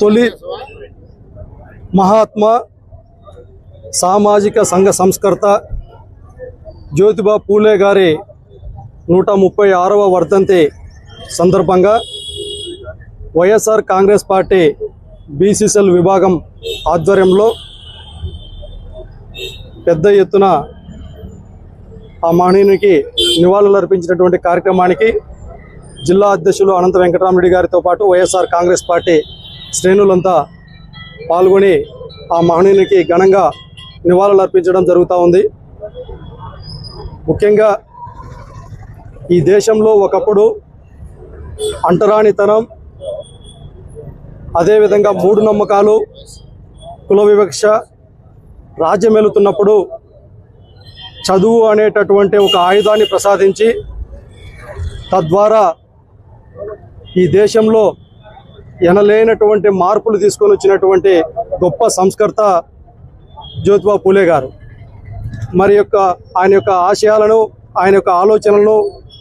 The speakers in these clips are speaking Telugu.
తొలి మహాత్మా సామాజిక సంఘ సంస్కర్త జ్యోతిబా పూలే గారి నూట ముప్పై ఆరవ వర్ధంతి సందర్భంగా వైఎస్ఆర్ కాంగ్రెస్ పార్టీ బీసీసీఎల్ విభాగం ఆధ్వర్యంలో పెద్ద ఎత్తున ఆ మహనీయునికి నివాళులు అర్పించినటువంటి కార్యక్రమానికి జిల్లా అధ్యక్షులు అనంత వెంకటరామరెడ్డి గారితో పాటు వైఎస్ఆర్ కాంగ్రెస్ పార్టీ శ్రేణులంతా పాల్గొని ఆ మహనీయునికి ఘనంగా నివాళులు అర్పించడం జరుగుతూ ఉంది. ముఖ్యంగా ఈ దేశంలో ఒకప్పుడు అంటరానితనం అదేవిధంగా మూఢనమ్మకాలు కుల వివక్ష రాజ్యమెలుతున్నప్పుడు చదువు అనేటటువంటి ఒక ఆయుధాన్ని ప్రసాదించి తద్వారా ఈ దేశంలో ఎనలేనటువంటి మార్పులు తీసుకొని వచ్చినటువంటి గొప్ప సంస్కర్త జ్యోతిబా పూలే గారు. మరి యొక్క ఆయన యొక్క ఆశయాలను ఆయన యొక్క ఆలోచనలను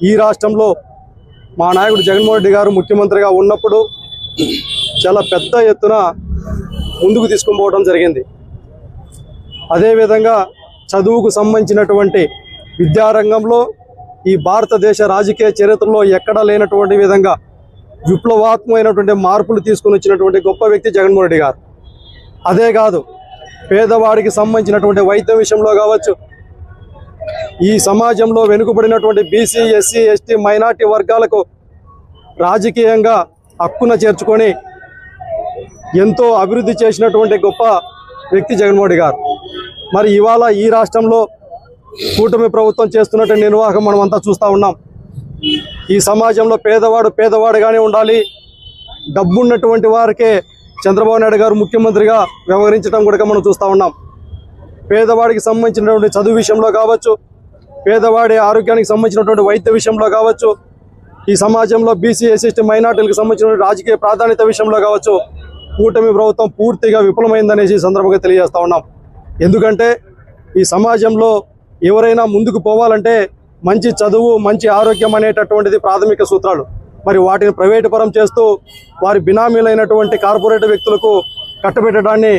ఈ రాష్ట్రంలో మా నాయకుడు జగన్మోహన్ రెడ్డి గారు ముఖ్యమంత్రిగా ఉన్నప్పుడు చాలా పెద్ద ఎత్తున ముందుకు తీసుకుని పోవడం జరిగింది. అదేవిధంగా చదువుకు సంబంధించినటువంటి విద్యారంగంలో ఈ భారతదేశ రాజకీయ చరిత్రలో ఎక్కడా లేనటువంటి విధంగా విప్లవాత్మకమైనటువంటి మార్పులు తీసుకుని వచ్చినటువంటి గొప్ప వ్యక్తి జగన్మోహన్ రెడ్డి గారు. అదే కాదు పేదవాడికి సంబంధించినటువంటి వైద్యం విషయంలో కావచ్చు ఈ సమాజంలో వెనుకబడినటువంటి బీసీ ఎస్సీ ఎస్టీ మైనార్టీ వర్గాలకు రాజకీయంగా హక్కున చేర్చుకొని ఎంతో అభివృద్ధి చేసినటువంటి గొప్ప వ్యక్తి జగన్మోహన్ గారు. మరి ఇవాళ ఈ రాష్ట్రంలో కూటమి ప్రభుత్వం చేస్తున్నటువంటి నిర్వాహకం మనం అంతా చూస్తూ ఉన్నాం. ఈ సమాజంలో పేదవాడు పేదవాడుగానే ఉండాలి. డబ్బున్నటువంటి వారికే చంద్రబాబు నాయుడు గారు ముఖ్యమంత్రిగా వ్యవహరించడం కూడా మనం చూస్తూ ఉన్నాం. పేదవాడికి సంబంధించినటువంటి చదువు విషయంలో కావచ్చు పేదవాడి ఆరోగ్యానికి సంబంధించినటువంటి వైద్య విషయంలో కావచ్చు ఈ సమాజంలో బీసీ ఎస్ఎస్టీ మైనార్టీలకు సంబంధించిన రాజకీయ ప్రాధాన్యత విషయంలో కావచ్చు కూటమి ప్రభుత్వం పూర్తిగా విఫలమైందనేసి సందర్భంగా తెలియజేస్తా ఉన్నాం. ఎందుకంటే ఈ సమాజంలో ఎవరైనా ముందుకు పోవాలంటే మంచి చదువు మంచి ఆరోగ్యం అనేటటువంటిది ప్రాథమిక సూత్రాలు. మరి వాటిని ప్రైవేటు పరం చేస్తూ వారి బినామీలైనటువంటి కార్పొరేట్ వ్యక్తులకు కట్టబెట్టడాన్ని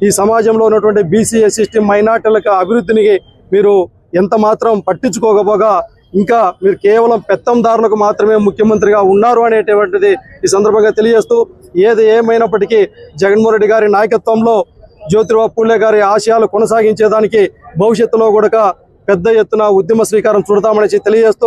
ఈ సమాజంలో ఉన్నటువంటి బీసీ ఎస్సీ మైనార్టీలకు అభివృద్ధిని మీరు ఎంత మాత్రం పట్టించుకోకపోగా ఇంకా మీరు కేవలం పెత్తందారులకు మాత్రమే ముఖ్యమంత్రిగా ఉన్నారు అనేటువంటిది ఈ సందర్భంగా తెలియజేస్తూ ఏది ఏమైనప్పటికీ జగన్మోహన్ రెడ్డి గారి నాయకత్వంలో జ్యోతిరావు పూలే గారి ఆశయాలు కొనసాగించేదానికి భవిష్యత్తులో కూడా పెద్ద ఎత్తున ఉద్యమ శ్రీకారం చుడతామనేసి తెలియజేస్తూ